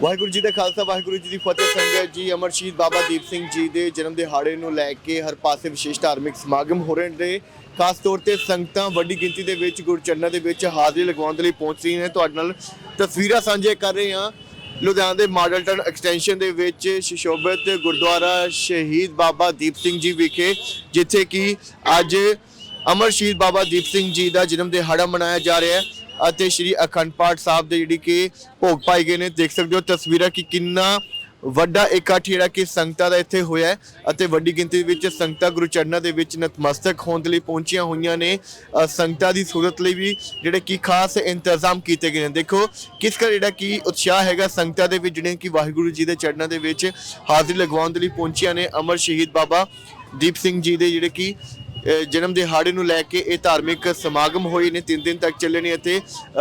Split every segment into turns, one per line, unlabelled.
ਵਾਹਿਗੁਰੂ ਜੀ ਦਾ ਖਾਲਸਾ, ਵਾਹਿਗੁਰੂ ਜੀ ਦੀ ਫਤਿਹ। ਸੰਗਤ ਜੀ ਅਮਰ ਸ਼ਹੀਦ ਬਾਬਾ ਦੀਪ ਸਿੰਘ ਜੀ ਦੇ ਜਨਮ ਦਿਹਾੜੇ ਨੂੰ ਲੈ ਕੇ ਹਰ ਪਾਸੇ ਵਿਸ਼ੇਸ਼ ਧਾਰਮਿਕ ਸਮਾਗਮ ਹੋ ਰਹੇ ਨੇ। ਖਾਸ ਤੌਰ ਤੇ ਸੰਗਤਾਂ ਵੱਡੀ ਗਿਣਤੀ ਦੇ ਵਿੱਚ ਗੁਰਚਰਨਾਂ ਦੇ ਵਿੱਚ ਹਾਜ਼ਰੀ ਲਗਵਾਉਣ ਦੇ ਲਈ ਪਹੁੰਚ ਰਹੀਆਂ ਨੇ। ਤੁਹਾਡੇ ਨਾਲ ਤਸਵੀਰਾਂ ਸਾਂਝੇ ਕਰ ਰਹੇ ਹਾਂ। ਲੁਧਿਆਣਾ ਦੇ ਮਾਡਲ ਟਾਊਨ ਐਕਸਟੈਂਸ਼ਨ ਦੇ ਵਿੱਚ ਸ਼ਿਸ਼ੋਭਿਤ ਗੁਰਦੁਆਰਾ ਸ਼ਹੀਦ ਬਾਬਾ ਦੀਪ ਸਿੰਘ ਜੀ ਵਿਖੇ, ਜਿੱਥੇ ਕਿ ਅੱਜ ਅਮਰ ਸ਼ਹੀਦ ਬਾਬਾ ਦੀਪ ਸਿੰਘ ਜੀ ਦਾ ਜਨਮ ਦਿਹਾੜਾ ਮਨਾਇਆ ਜਾ ਰਿਹਾ ਹੈ। ਅਤੇ ਸ਼੍ਰੀ ਅਖੰਡ ਪਾਠ ਸਾਹਿਬ ਦੇ ਜਿਹੜੀ ਕਿ ਭੋਗ ਪਾਏ ਗਏ ਨੇ ਦੇਖ ਸਕਦੇ ਹੋ ਤਸਵੀਰਾਂ ਕਿ ਕਿੰਨਾ ਵੱਡਾ ਇਕੱਠ ਜਿਹੜਾ ਕਿ ਸੰਗਤਾਂ ਦਾ ਇੱਥੇ ਹੋਇਆ ਹੈ ਅਤੇ ਵੱਡੀ ਗਿਣਤੀ ਵਿੱਚ ਸੰਗਤਾਂ ਗੁਰੂ ਚਰਨਾਂ ਦੇ ਵਿੱਚ ਨਤਮਸਤਕ ਹੋਣ ਦੇ ਲਈ ਪਹੁੰਚੀਆਂ ਹੋਈਆਂ ਨੇ। ਅ, ਸੰਗਤਾਂ ਦੀ ਸਹੂਲਤ ਲਈ ਵੀ ਜਿਹੜੇ ਕਿ ਖਾਸ ਇੰਤਜ਼ਾਮ ਕੀਤੇ ਗਏ ਨੇ। ਦੇਖੋ ਕਿਸ ਕਰ ਜਿਹੜਾ ਕਿ ਉਤਸ਼ਾਹ ਹੈਗਾ ਸੰਗਤਾਂ ਦੇ ਵਿੱਚ ਜਿਹੜੇ ਕਿ ਵਾਹਿਗੁਰੂ ਜੀ ਦੇ ਚਰਨਾਂ ਦੇ ਵਿੱਚ ਹਾਜ਼ਰੀ ਲਗਵਾਉਣ ਦੇ ਲਈ ਪਹੁੰਚੀਆਂ ਨੇ। ਅਮਰ ਸ਼ਹੀਦ ਬਾਬਾ ਦੀਪ ਸਿੰਘ ਜੀ ਦੇ ਜਿਹੜੇ ਕਿ ਜਨਮ ਦਿਹਾੜੇ ਨੂੰ ਲੈ ਕੇ ਇਹ ਧਾਰਮਿਕ ਸਮਾਗਮ ਹੋਏ ਨੇ 3 ਦਿਨ ਤੱਕ ਚੱਲੇ ਨੇ ਅਤੇ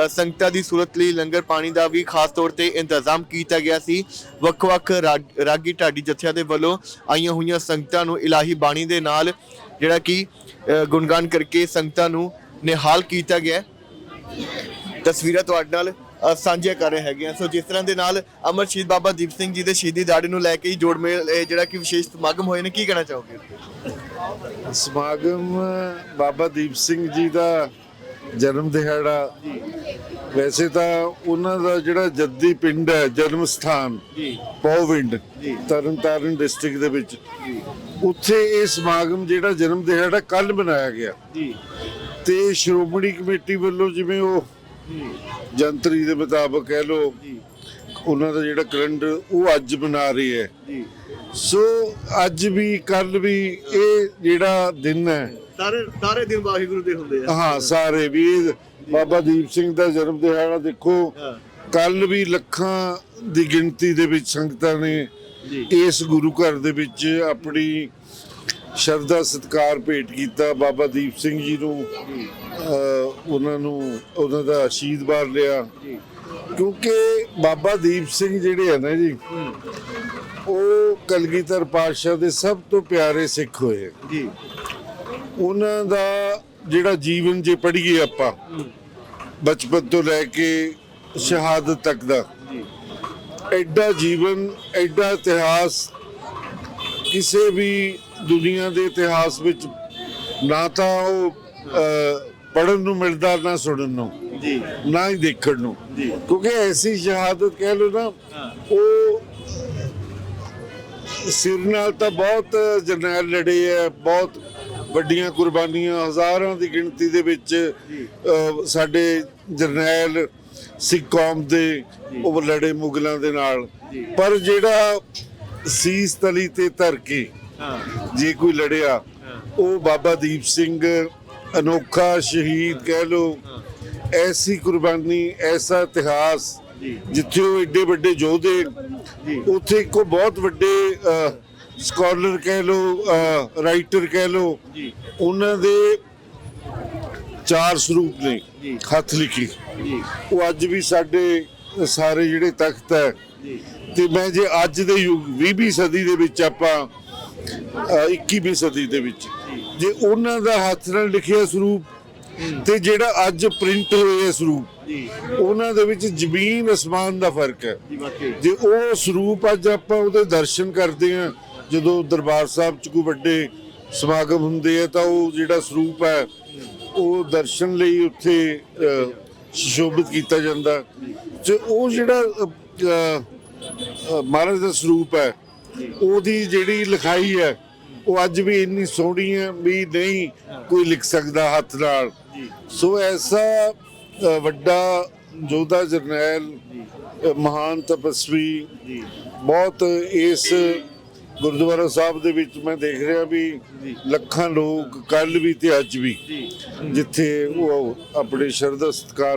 ਸੰਗਤਾਂ ਦੀ ਸੂਰਤ ਲਈ ਲੰਗਰ ਪਾਣੀ ਦਾ ਵੀ ਖਾਸ ਤੌਰ ਤੇ ਇੰਤਜ਼ਾਮ ਕੀਤਾ ਗਿਆ ਸੀ। ਵੱਖ-ਵੱਖ ਰਾਗ- ਰਾਗੀ ਢਾਡੀ ਜਥਿਆਂ ਦੇ ਵੱਲੋਂ ਆਈਆਂ ਹੋਈਆਂ ਸੰਗਤਾਂ ਨੂੰ ਇਲਾਹੀ ਬਾਣੀ ਦੇ ਨਾਲ ਜਿਹੜਾ ਕਿ ਗੁਣਗਾਨ ਕਰਕੇ ਸੰਗਤਾਂ ਨੂੰ ਨਿਹਾਲ ਕੀਤਾ ਗਿਆ। ਤਸਵੀਰਾਂ ਤੁਹਾਡੇ ਨਾਲ ਅ, ਸਾਂਝੀਆਂ ਕਰ ਰਹੇ ਹੈਗੇ ਆ ਸੋ ਜਿਸ ਤਰ੍ਹਾਂ ਦੇ ਨਾਲ ਅਮਰ ਸ਼ਹੀਦ ਬਾਬਾ ਦੀਪ ਸਿੰਘ ਜੀ ਦੇ ਸ਼ਹੀਦੀ ਦਾੜੇ ਨੂੰ ਲੈ ਕੇ ਹੀ ਜੋੜ ਮੇਲ ਜਿਹੜਾ ਕਿ ਵਿਸ਼ੇਸ਼ ਸਮਾਗਮ ਹੋਏ ਨੇ ਕੀ ਕਹਿਣਾ ਚਾਹੋਗੇ?
ਸਮਾਗਮ ਬਾਬਾ ਦੀਪ ਸਿੰਘ ਜੀ ਦਾ ਜਨਮ ਦਿਹਾੜਾ। ਵੈਸੇ ਤਾਂ ਉਹਨਾਂ ਦਾ ਜਿਹੜਾ ਜੱਦੀ ਪਿੰਡ ਹੈ ਜਨਮ ਸਥਾਨ
ਜੀ।
ਪੌਵਿੰਡ
ਜੀ।
ਤਰਨਤਾਰਨ ਡਿਸਟ੍ਰਿਕਟ ਦੇ ਵਿੱਚ। ਉੱਥੇ ਇਹ ਸਮਾਗਮ ਜਿਹੜਾ ਜਨਮ ਦਿਹਾੜਾ ਕੱਲ ਮਨਾਇਆ ਗਿਆ।
ਜੀ।
ਤੇ ਸ਼੍ਰੋਮਣੀ ਕਮੇਟੀ ਵੱਲੋਂ ਜਿਵੇਂ ਉਹ ਜੰਤਰੀ ਦੇ ਮੁਤਾਬਕ ਕਹਿ ਲੋ ਉਹਨਾਂ ਦਾ ਜਿਹੜਾ ਕੈਲੰਡਰ ਉਹ ਅੱਜ ਮਨਾ ਰਹੀ ਹੈ।
ਜੀ।
ਸੋ ਅੱਜ ਵੀ ਕੱਲ ਵੀ ਇਹ ਜਿਹੜਾ ਦਿਨ ਹੈ।
ਸਾਰੇ ਸਾਰੇ ਦਿਨ ਵਾਹਿਗੁਰੂ ਦੇ ਹੁੰਦੇ ਆ।
ਹਾਂ ਸਾਰੇ ਵੀ ਬਾਬਾ ਦੀਪ ਸਿੰਘ ਦਾ ਜਨਮ ਦਿਹਾੜਾ ਦੇਖੋ। ਕੱਲ ਵੀ ਲੱਖਾਂ ਦੀ ਗਿਣਤੀ ਦੇ ਵਿੱਚ ਸੰਗਤਾਂ ਨੇ ਇਸ ਗੁਰੂ ਘਰ ਦੇ ਵਿੱਚ ਆਪਣੀ ਸ਼ਰਧਾ ਸਤਕਾਰ ਭੇਟ ਕੀਤਾ ਬਾਬਾ ਦੀਪ ਸਿੰਘ ਜੀ ਨੂੰ। ਉਹਨਾਂ ਨੂੰ ਉਹਨਾਂ ਦਾ ਆਸ਼ੀਰਵਾਦ ਲਿਆ।
ਜੀ।
ਕਿਉਂਕਿ ਬਾਬਾ ਦੀਪ ਸਿੰਘ ਜਿਹੜੇ ਆ ਨਾ ਜੀ ਉਹ ਕਲਗੀਧਰ ਪਾਤਸ਼ਾਹ ਦੇ ਸਭ ਤੋਂ ਪਿਆਰੇ ਸਿੱਖ ਹੋਏ
ਜੀ।
ਉਹਨਾਂ ਦਾ ਜਿਹੜਾ ਜੀਵਨ ਜੇ ਪੜ੍ਹੀਏ ਆਪਾਂ ਬਚਪਨ ਤੋਂ ਲੈ ਕੇ ਸ਼ਹਾਦਤ ਤੱਕ ਦਾ
ਜੀ।
ਐਡਾ ਜੀਵਨ ਐਡਾ ਇਤਿਹਾਸ ਕਿਸੇ ਵੀ ਦੁਨੀਆ ਦੇ ਇਤਿਹਾਸ ਵਿੱਚ ਨਾ ਤਾਂ ਉਹ ਪੜਨ ਨੂੰ ਮਿਲਦਾ ਨਾ ਸੁਣਨ ਨੂੰ
ਜੀ।
ਨਾ ਹੀ ਦੇਖਣ ਨੂੰ।
ਜੀ।
ਕਿਉਂਕਿ ਐਸੀ ਸ਼ਹਾਦਤ ਕਹਿ ਲਓ ਨਾ ਉਹ ਸਿਰ ਨਾਲ ਤਾਂ ਬਹੁਤ ਜਰਨੈਲ ਲੜੇ ਆ ਬਹੁਤ ਵੱਡੀਆਂ ਕੁਰਬਾਨੀਆਂ ਹਜ਼ਾਰਾਂ ਦੀ ਗਿਣਤੀ ਦੇ ਵਿੱਚ ਸਾਡੇ ਜਰਨੈਲ ਸਿੱਖ ਕੌਮ ਦੇ ਉਹ ਲੜੇ ਮੁਗਲਾਂ ਦੇ ਨਾਲ। ਪਰ ਜਿਹੜਾ ਸੀਸ ਤਲੀ ਤੇ ਧਰ ਕੇ ਜੇ ਕੋਈ ਲੜਿਆ ਉਹ ਬਾਬਾ ਦੀਪ ਸਿੰਘ ਅਨੋਖਾ ਸ਼ਹੀਦ ਕਹਿ ਲੋ ਐਸੀ ਕੁਰਬਾਨੀ ਐਸਾ ਇਤਿਹਾਸ ਜਿੱਥੇ ਉਹ ਏਡੇ ਵੱਡੇ ਯੋਧੇ ਉੱਥੇ ਇੱਕੋ ਬਹੁਤ ਵੱਡੇ ਸਕਾਲਰ ਕਹਿ ਲੋ ਰਾਈਟਰ ਕਹਿ ਲੋ ਉਹਨਾਂ ਦੇ ਚਾਰ ਸਰੂਪ ਨੇ। ਹੱਥ ਲਿਖੀ। ਉਹ ਅੱਜ ਵੀ ਸਾਡੇ ਸਾਰੇ ਜਿਹੜੇ ਤਖਤ ਹੈ ਤੇ ਮੈਂ ਜੇ ਅੱਜ ਦੇ ਯੁੱਗ 20ਵੀਂ ਸਦੀ ਦੇ ਵਿੱਚ ਆਪਾਂ ਅ, 21ਵੀਂ ਸਦੀ ਦੇ ਵਿੱਚ ਜੇ ਉਹਨਾਂ ਦਾ ਹੱਥ ਨਾਲ ਲਿਖਿਆ ਸਰੂਪ ਤੇ ਜਿਹੜਾ ਅੱਜ ਪ੍ਰਿੰਟ ਹੋਇਆ ਸਰੂਪ
ਜੀ।
ਉਹਨਾਂ ਦੇ ਵਿੱਚ ਜ਼ਮੀਨ ਅਸਮਾਨ ਦਾ ਫ਼ਰਕ ਹੈ।
ਜੀ
ਉਹ ਸਰੂਪ ਅੱਜ ਆਪਾਂ ਉਹਦੇ ਦਰਸ਼ਨ ਕਰਦੇ ਆ ਜਦੋਂ ਦਰਬਾਰ ਸਾਹਿਬ ਚ ਕੋਈ ਵੱਡੇ ਸਮਾਗਮ ਹੁੰਦੇ ਆ ਤਾਂ ਉਹ ਜਿਹੜਾ ਸਰੂਪ ਹੈ ਉਹ ਦਰਸ਼ਨ ਲਈ ਉੱਥੇ ਅ, ਸੁਸ਼ੋਭਿਤ ਕੀਤਾ ਜਾਂਦਾ। ਤੇ ਉਹ ਜਿਹੜਾ ਮਹਾਰਾਜ ਦਾ ਸਰੂਪ ਹੈ ਉਹਦੀ ਜਿਹੜੀ ਲਿਖਾਈ ਹੈ ਉਹ ਅੱਜ ਵੀ ਇੰਨੀ ਸੋਹਣੀ ਹੈ ਵੀ ਨਹੀਂ ਕੋਈ ਲਿਖ ਸਕਦਾ ਹੱਥ ਨਾਲ। ਸੋ ਐਸਾ ਵੱਡਾ ਯੋਧਾ ਜਰਨੈਲ ਮਹਾਨ ਤਪਸਵੀ ਬਹੁਤ ਇਸ ਗੁਰਦੁਆਰਾ ਸਾਹਿਬ ਦੇ ਵਿੱਚ ਮੈਂ ਦੇਖ ਰਿਹਾ ਵੀ। ਲੱਖਾਂ ਲੋਕ ਕੱਲ ਵੀ ਤੇ ਅੱਜ ਵੀ ਜਿੱਥੇ ਉਹ ਆਪਣੇ ਸ਼ਰਧਾ ਸਤਕਾਰ